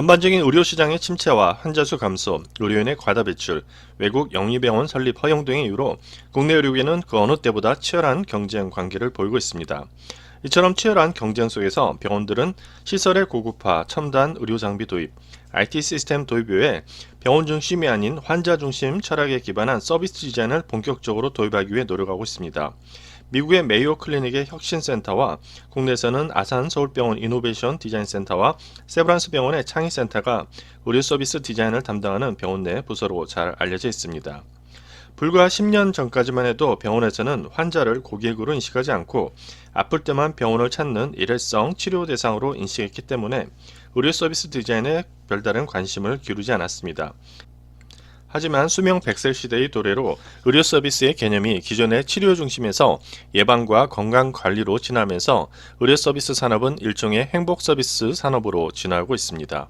전반적인 의료 시장의 침체와 환자 수 감소, 의료인의 과다 배출, 외국 영리병원 설립 허용 등의 이유로 국내 의료계는 그 어느 때보다 치열한 경쟁 관계를 보이고 있습니다. 이처럼 치열한 경쟁 속에서 병원들은 시설의 고급화, 첨단 의료 장비 도입, IT 시스템 도입 외에 병원 중심이 아닌 환자 중심 철학에 기반한 서비스 디자인을 본격적으로 도입하기 위해 노력하고 있습니다. 미국의 메이오 클리닉의 혁신센터와 국내에서는 아산 서울병원 이노베이션 디자인센터와 세브란스 병원의 창의센터가 의료 서비스 디자인을 담당하는 병원 내 부서로 잘 알려져 있습니다. 불과 10년 전까지만 해도 병원에서는 환자를 고객으로 인식하지 않고 아플 때만 병원을 찾는 일회성 치료 대상으로 인식했기 때문에 의료 서비스 디자인에 별다른 관심을 기울이지 않았습니다. 하지만 수명 100세 시대의 도래로 의료 서비스의 개념이 기존의 치료 중심에서 예방과 건강 관리로 진화하면서 의료 서비스 산업은 일종의 행복 서비스 산업으로 진화하고 있습니다.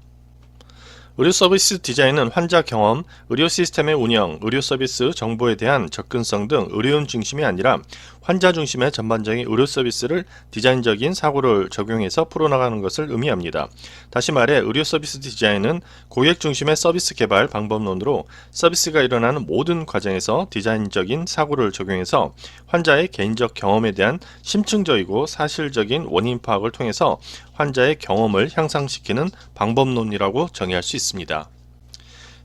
의료 서비스 디자인은 환자 경험, 의료 시스템의 운영, 의료 서비스 정보에 대한 접근성 등 의료인 중심이 아니라 환자 중심의 전반적인 의료 서비스를 디자인적인 사고를 적용해서 풀어나가는 것을 의미합니다. 다시 말해 의료 서비스 디자인은 고객 중심의 서비스 개발 방법론으로 서비스가 일어나는 모든 과정에서 디자인적인 사고를 적용해서 환자의 개인적 경험에 대한 심층적이고 사실적인 원인 파악을 통해서 환자의 경험을 향상시키는 방법론이라고 정의할 수 있습니다.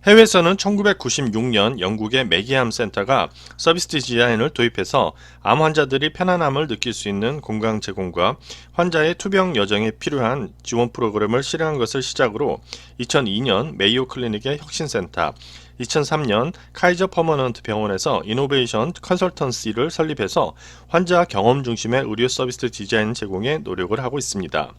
해외에서는 1996년 영국의 메기암 센터가 서비스 디자인을 도입해서 암 환자들이 편안함을 느낄 수 있는 공간 제공과 환자의 투병 여정에 필요한 지원 프로그램을 실행한 것을 시작으로 2002년 메이오 클리닉의 혁신센터, 2003년 카이저 퍼머넌트 병원에서 이노베이션 컨설턴시를 설립해서 환자 경험 중심의 의료 서비스 디자인 제공에 노력을 하고 있습니다.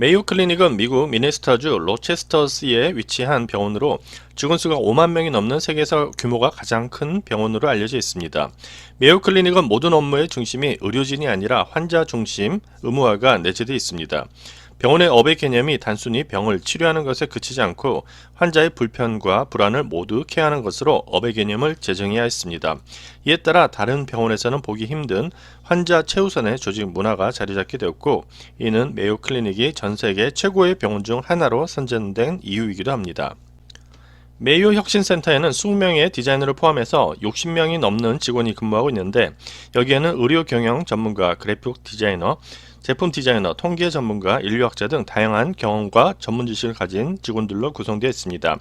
메이오 클리닉은 미국 미네소타주 로체스터시에 위치한 병원으로 직원 수가 5만 명이 넘는 세계에서 규모가 가장 큰 병원으로 알려져 있습니다. 메이오 클리닉은 모든 업무의 중심이 의료진이 아니라 환자 중심 의무화가 내재되어 있습니다. 병원의 업의 개념이 단순히 병을 치료하는 것에 그치지 않고 환자의 불편과 불안을 모두 케어하는 것으로 업의 개념을 재정해야 했습니다. 이에 따라 다른 병원에서는 보기 힘든 환자 최우선의 조직 문화가 자리 잡게 되었고 이는 메이오 클리닉이 전 세계 최고의 병원 중 하나로 선정된 이유이기도 합니다. 메이오 혁신센터에는 20명의 디자이너를 포함해서 60명이 넘는 직원이 근무하고 있는데 여기에는 의료 경영 전문가, 그래픽 디자이너, 제품 디자이너, 통계 전문가, 인류학자 등 다양한 경험과 전문 지식을 가진 직원들로 구성되어 있습니다.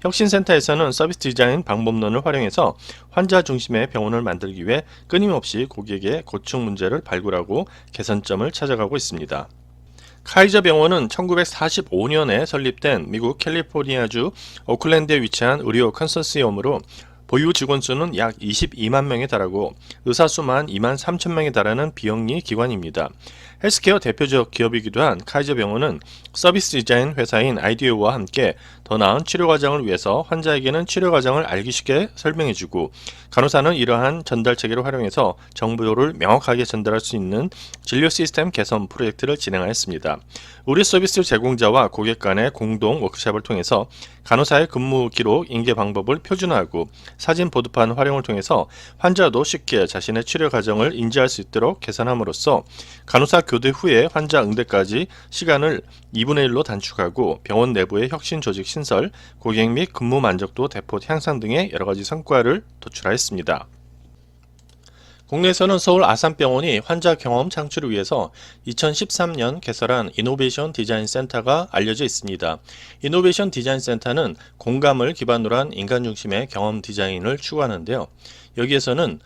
혁신센터에서는 서비스 디자인 방법론을 활용해서 환자 중심의 병원을 만들기 위해 끊임없이 고객의 고충 문제를 발굴하고 개선점을 찾아가고 있습니다. 카이저 병원은 1945년에 설립된 미국 캘리포니아주 오클랜드에 위치한 의료 컨소시엄으로 보유 직원 수는 약 22만 명에 달하고 의사 수만 2만 3천 명에 달하는 비영리 기관입니다. 헬스케어 대표적 기업이기도 한 카이저 병원은 서비스 디자인 회사인 아이디어와 함께 더 나은 치료 과정을 위해서 환자에게는 치료 과정을 알기 쉽게 설명해주고 간호사는 이러한 전달 체계를 활용해서 정보를 명확하게 전달할 수 있는 진료 시스템 개선 프로젝트를 진행하였습니다. 우리 서비스 제공자와 고객 간의 공동 워크숍을 통해서 간호사의 근무 기록 인계 방법을 표준화하고 사진 보드판 활용을 통해서 환자도 쉽게 자신의 치료 과정을 인지할 수 있도록 개선함으로써 간호사 교대 후에 환자 응대까지 시간을 2분의 1로 단축하고 병원 내부의 혁신 조직 신설, 고객 및 근무 만족도 대폭 향상 등의 여러 가지 성과를 도출하였습니다. 국내에서는 서울 아산병원이 환자 경험 창출을 위해서 2013년 개설한 이노베이션 디자인 센터가 알려져 있습니다. 이노베이션 디자인 센터는 공감을 기반으로 한 인간 중심의 경험 디자인을 추구하는데요. 여기에서는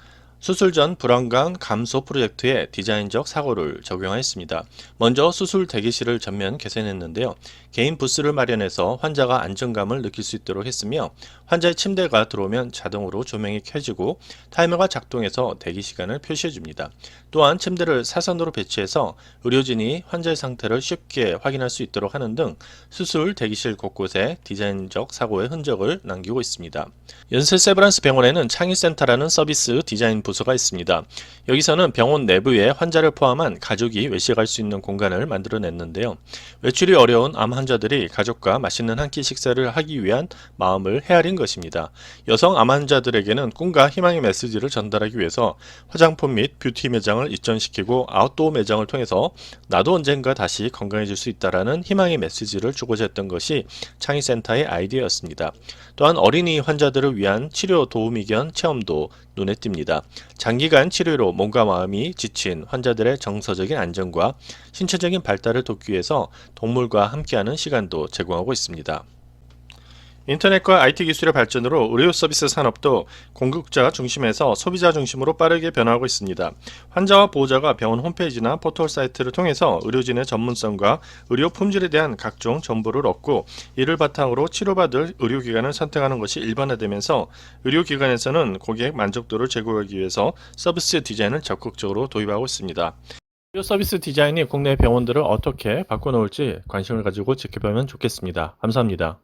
수술 전 불안감 감소 프로젝트에 디자인적 사고를 적용하였습니다. 먼저 수술 대기실을 전면 개선했는데요. 개인 부스를 마련해서 환자가 안정감을 느낄 수 있도록 했으며 환자의 침대가 들어오면 자동으로 조명이 켜지고 타이머가 작동해서 대기 시간을 표시해 줍니다. 또한 침대를 사선으로 배치해서 의료진이 환자의 상태를 쉽게 확인할 수 있도록 하는 등 수술 대기실 곳곳에 디자인적 사고의 흔적을 남기고 있습니다. 연세 세브란스 병원에는 창의센터라는 서비스 디자인 부 서가 있습니다. 여기서는 병원 내부에 환자를 포함한 가족이 외식할 수 있는 공간을 만들어냈는데요. 외출이 어려운 암 환자 환자들이 가족과 맛있는 한 끼 식사를 하기 위한 마음을 헤아린 것입니다. 여성 암 환자들에게는 꿈과 희망의 메시지를 전달하기 위해서 화장품 및 뷰티 매장을 이전시키고 아웃도어 매장을 통해서 나도 언젠가 다시 건강해질 수 있다라는 희망의 메시지를 주고자 했던 것이 창의센터의 아이디어였습니다. 또한 어린이 환자들을 위한 치료 도우미 겸 체험도 눈에 띕니다. 장기간 치료로 몸과 마음이 지친 환자들의 정서적인 안정과 신체적인 발달을 돕기 위해서 동물과 함께하는 시간도 제공하고 있습니다. 인터넷과 IT 기술의 발전으로 의료 서비스 산업도 공급자 중심에서 소비자 중심으로 빠르게 변화하고 있습니다. 환자와 보호자가 병원 홈페이지나 포털 사이트를 통해서 의료진의 전문성과 의료 품질에 대한 각종 정보를 얻고 이를 바탕으로 치료받을 의료기관을 선택하는 것이 일반화되면서 의료기관에서는 고객 만족도를 제고하기 위해서 서비스 디자인을 적극적으로 도입하고 있습니다. 의료 서비스 디자인이 국내 병원들을 어떻게 바꿔놓을지 관심을 가지고 지켜보면 좋겠습니다. 감사합니다.